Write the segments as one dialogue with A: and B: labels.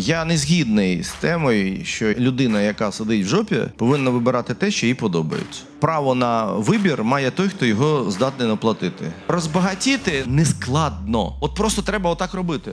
A: Я не згідний з темою, що людина, яка сидить в жопі, повинна вибирати те, що їй подобається. Право на вибір має той, хто його здатний наплатити. Розбагатіти не складно. От просто треба отак робити.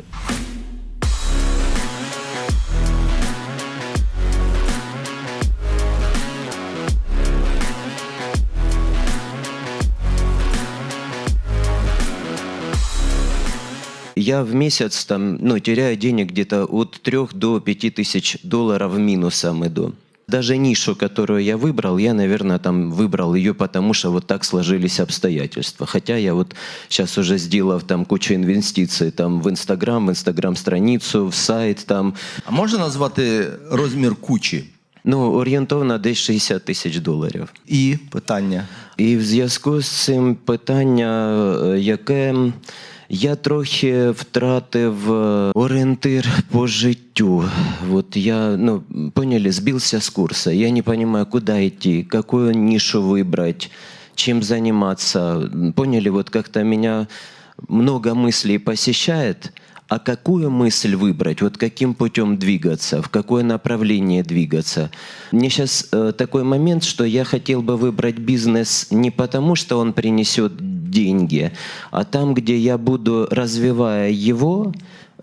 B: Я в месяц там, ну, теряю денег где-то от 3 до 5 тысяч долларов минусом иду. Даже нишу, которую я выбрал, я, наверное, там выбрал ее, потому что вот так сложились обстоятельства. Хотя я вот сейчас уже сделав там кучу инвестиций там в Инстаграм, в Инстаграм-страницу, в сайт там,
A: А можна назвати розмір кучі?
B: ну, орієнтовно десь 60 тисяч доларів.
A: І питання.
B: І в зв'язку з цим питання, е, яке Я трохи втратив орієнтир по життю. Вот я, ну, поняли, сбился с курса. Я не понимаю, куда идти, какую нишу выбрать, чем заниматься. Поняли, вот как-то меня много мыслей посещает, а какую мысль выбрать, вот каким путем двигаться, в какое направление двигаться. Мне сейчас такой момент, что я хотел бы выбрать бизнес не потому, что он принесет деньги, а там, где я буду, развивая его,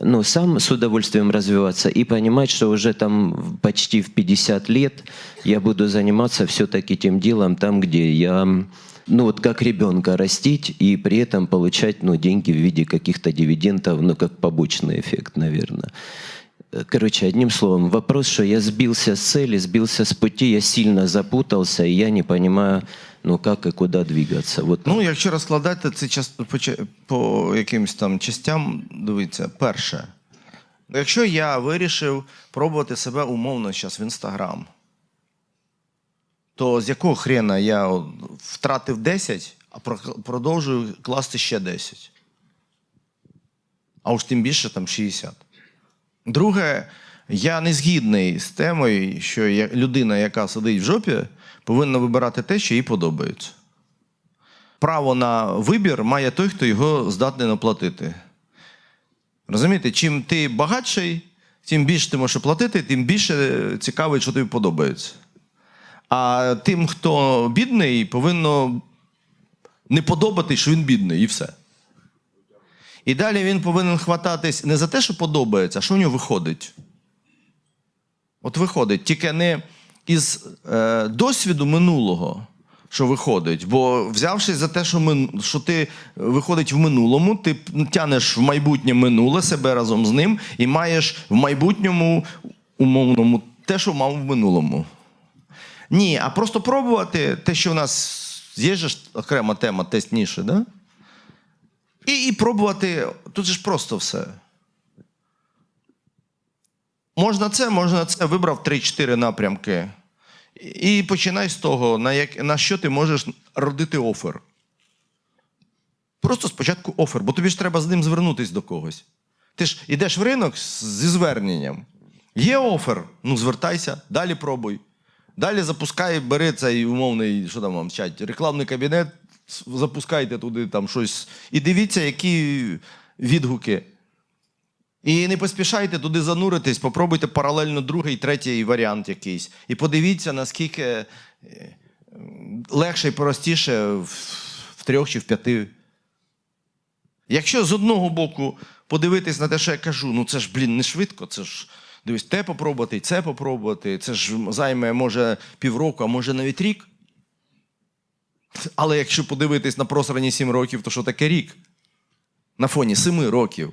B: ну, сам с удовольствием развиваться и понимать, что уже там почти в 50 лет я буду заниматься все-таки тем делом там, где я, ну, вот как ребенка растить и при этом получать, ну, деньги в виде каких-то дивидендов, ну, как побочный эффект, наверное. Короче, одним словом, вопрос, что я сбился с цели, сбился с пути, я сильно запутался, и я не понимаю, ну, как и куда двигаться. Вот
A: Ну, якщо розкладати це час по, по якимось там частям, дивіться, перше. Якщо я вирішив пробувати себе умовно зараз в інстаграм, то з якого хрена я втратив 10, а продовжую класти ще 10. А уж тим більше там 60. Друге, я не згідний з темою, що людина, яка сидить в жопі, повинна вибирати те, що їй подобається. Право на вибір має той, хто його здатний наплатити. Розумієте, чим ти багатший, тим більше ти можеш платити, тим більше цікавить, що тобі подобається. А тим, хто бідний, повинно не подобатись, що він бідний, і все. І далі він повинен хвататись не за те, що подобається, а що в нього виходить. От виходить, тільки не із е, досвіду минулого, що виходить. Бо взявшись за те, що, мин, що ти виходить в минулому, ти тянеш в майбутнє минуле себе разом з ним і маєш в майбутньому умовному те, що мав в минулому. Ні, а просто пробувати те, що в нас є ж окрема тема тест ніші, да? І, і пробувати. Тут же ж просто все. Можна це, можна це. Вибрав 3-4 напрямки. І починай з того, на, як, на що ти можеш родити офер. Просто спочатку офер, бо тобі ж треба з ним звернутися до когось. Ти ж йдеш в ринок зі зверненням. Є офер, ну звертайся, далі пробуй. Далі запускай, бери цей умовний, що там вам вчать, рекламний кабінет, запускайте туди там щось. І дивіться, які відгуки. І не поспішайте туди зануритись, попробуйте паралельно другий, третій варіант якийсь. І подивіться, наскільки е, легше і простіше в, трьох чи в п'яти. Якщо з одного боку подивитись на те, що я кажу, ну це ж, блін, не швидко, це ж дивись, те попробувати, це попробувати, це ж займе, може, півроку, а може навіть рік. Але якщо подивитись на просрані сім років, то що таке рік? На фоні семи років.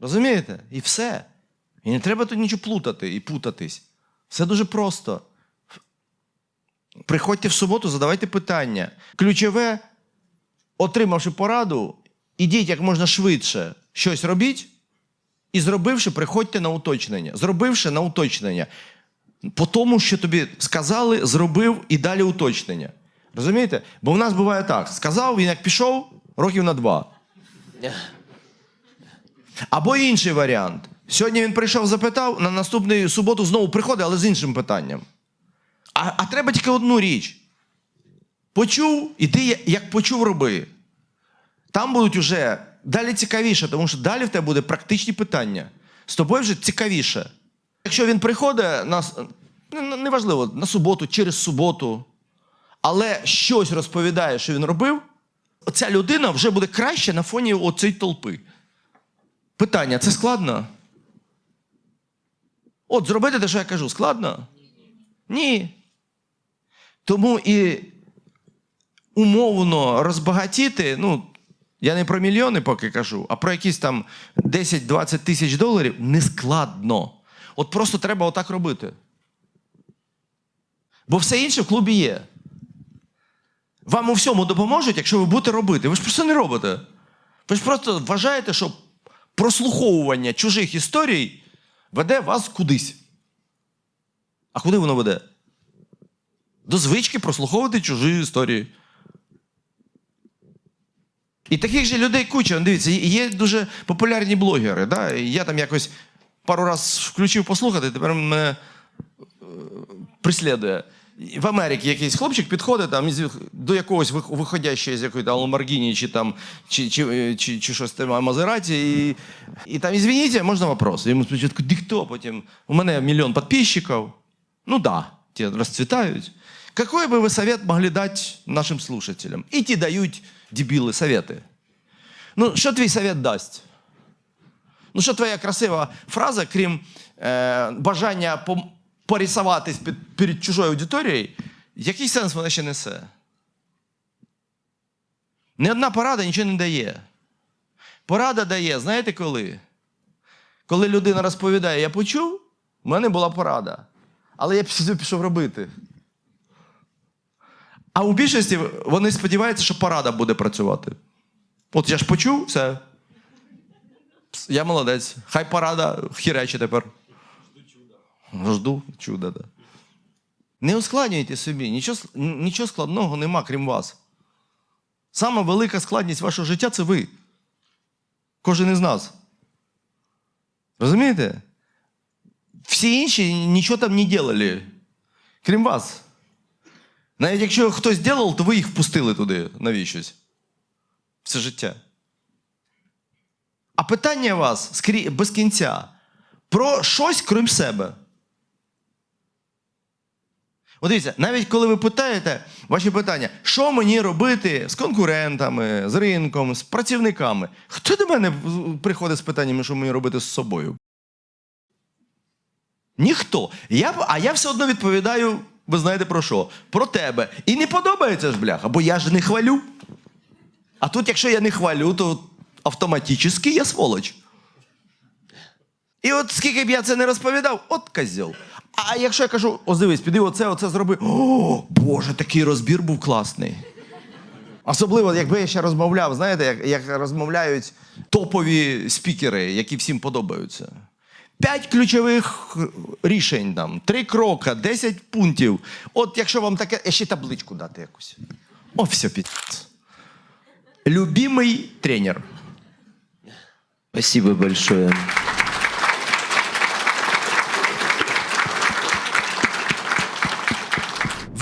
A: Розумієте? І все. І не треба тут нічого плутати і путатись. Все дуже просто. Приходьте в суботу, задавайте питання. Ключове, отримавши пораду, ідіть як можна швидше щось робіть, і зробивши, приходьте на уточнення. Зробивши на уточнення. По тому, що тобі сказали, зробив і далі уточнення. Розумієте? Бо в нас буває так: сказав, він як пішов, років на два. Або інший варіант. Сьогодні він прийшов, запитав, на наступну суботу знову приходить, але з іншим питанням. А, а треба тільки одну річ. Почув, і ти як почув, роби. Там будуть уже далі цікавіше, тому що далі в тебе буде практичні питання. з тобою вже цікавіше. Якщо він приходить на неважливо, на суботу, через суботу, але щось розповідає, що він робив, ця людина вже буде краще на фоні оцієї толпи. Питання: це складно? От зробити те, що я кажу, складно? Ні. Тому і умовно розбагатіти, ну, я не про мільйони поки кажу, а про якісь там 10-20 тисяч доларів не складно. От просто треба отак робити. Бо все інше в клубі є. Вам у всьому допоможуть, якщо ви будете робити. Ви ж просто не робите. Ви ж просто вважаєте, що прослуховування чужих історій веде вас кудись. А куди воно веде? До звички прослуховувати чужі історії. І таких же людей куча. Дивіться, є дуже популярні блогери. Да? Я там якось пару раз включив послухати, тепер мене е, прислідує. В Америці якийсь хлопчик підходить там, до якогось вих- виходящого з якоїсь Ламборгіні чи там чи, чи, чи, чи щось там Мазераті. І, і там, извините, можна вопрос? Йому спочатку, ти хто? Потім у мене мільйон підписчиків. Ну да, ті розцвітають. Какой бы вы совет могли дать нашим слушателям? І ті дають дебіли совети. Ну, що твій совет дасть? Ну, що твоя красива фраза, крім е, бажання пом- порисуватись під, перед чужою аудиторією, який сенс вона ще несе? Ні одна порада нічого не дає. Порада дає, знаєте коли? Коли людина розповідає, я почув, в мене була порада. Але я пішов, робити. А у більшості вони сподіваються, що порада буде працювати. От я ж почув, все. Я молодець. Хай порада хіречі тепер. Жду чуда, да. Не ускладнюйте собі, нічого, нічого складного нема, крім вас. Сама велика складність вашого життя це ви. Кожен із нас. Розумієте? Всі інші нічого там не делали, крім вас. Навіть якщо хтось зробив, то ви їх впустили туди навіщось. Все життя. А питання вас без кінця про щось крім себе. От дивіться, навіть коли ви питаєте ваші питання, що мені робити з конкурентами, з ринком, з працівниками, хто до мене приходить з питаннями, що мені робити з собою? Ніхто. Я, а я все одно відповідаю, ви знаєте про що? Про тебе. І не подобається ж бляха, бо я ж не хвалю. А тут, якщо я не хвалю, то автоматично я сволоч. І от скільки б я це не розповідав, от козьол. А якщо я кажу, о, піди оце, оце зроби. О, Боже, такий розбір був класний. Особливо, якби я ще розмовляв, знаєте, як, як розмовляють топові спікери, які всім подобаються. П'ять ключових рішень там, три крока, десять пунктів. От якщо вам таке, я ще табличку дати якусь. О, все, під. Любимий тренер.
B: Спасибо большое.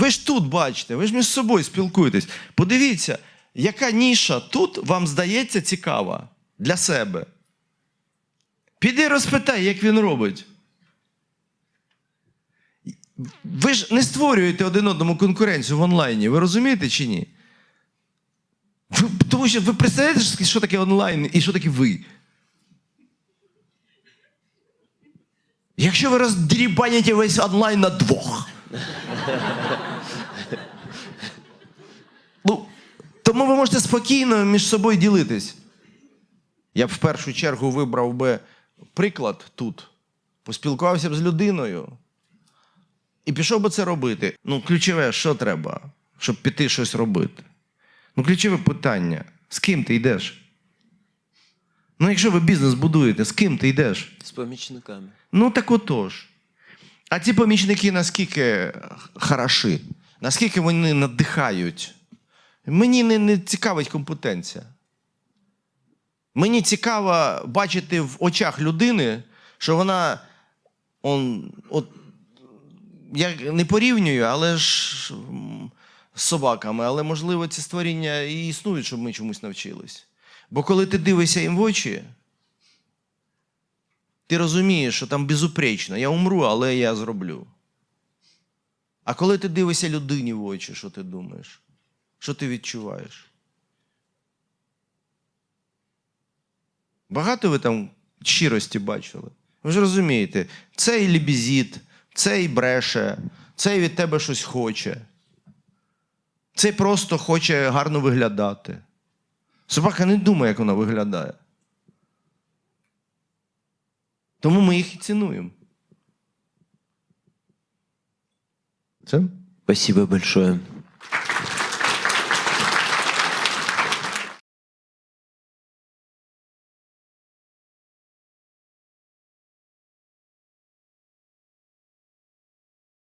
A: Ви ж тут бачите, ви ж між собою спілкуєтесь. Подивіться, яка ніша тут вам здається цікава для себе. Піди розпитай, як він робить. Ви ж не створюєте один одному конкуренцію в онлайні, ви розумієте чи ні? Ви, тому що ви представляєте, що таке онлайн і що таке ви? Якщо ви роздрібаніте весь онлайн на двох. Ну, тому ви можете спокійно між собою ділитись. Я б в першу чергу вибрав би приклад тут, поспілкувався б з людиною і пішов би це робити. Ну, ключове, що треба, щоб піти щось робити? Ну, ключове питання: з ким ти йдеш? Ну, якщо ви бізнес будуєте, з ким ти йдеш?
B: З помічниками.
A: Ну так отож. А ці помічники наскільки хороші, наскільки вони надихають. Мені не, не цікавить компетенція. Мені цікаво бачити в очах людини, що вона. Он, от, я не порівнюю, але ж з собаками, але можливо ці створіння і існують, щоб ми чомусь навчились. Бо коли ти дивишся їм в очі, Ти розумієш, що там безупречно. Я умру, але я зроблю. А коли ти дивишся людині в очі, що ти думаєш? Що ти відчуваєш? Багато ви там щирості бачили? Ви ж розумієте, цей лібізіт, цей бреше, цей від тебе щось хоче. Цей просто хоче гарно виглядати. Собака не думає, як вона виглядає. Тому ми їх і цінуємо. Це?
B: Спасибо большое.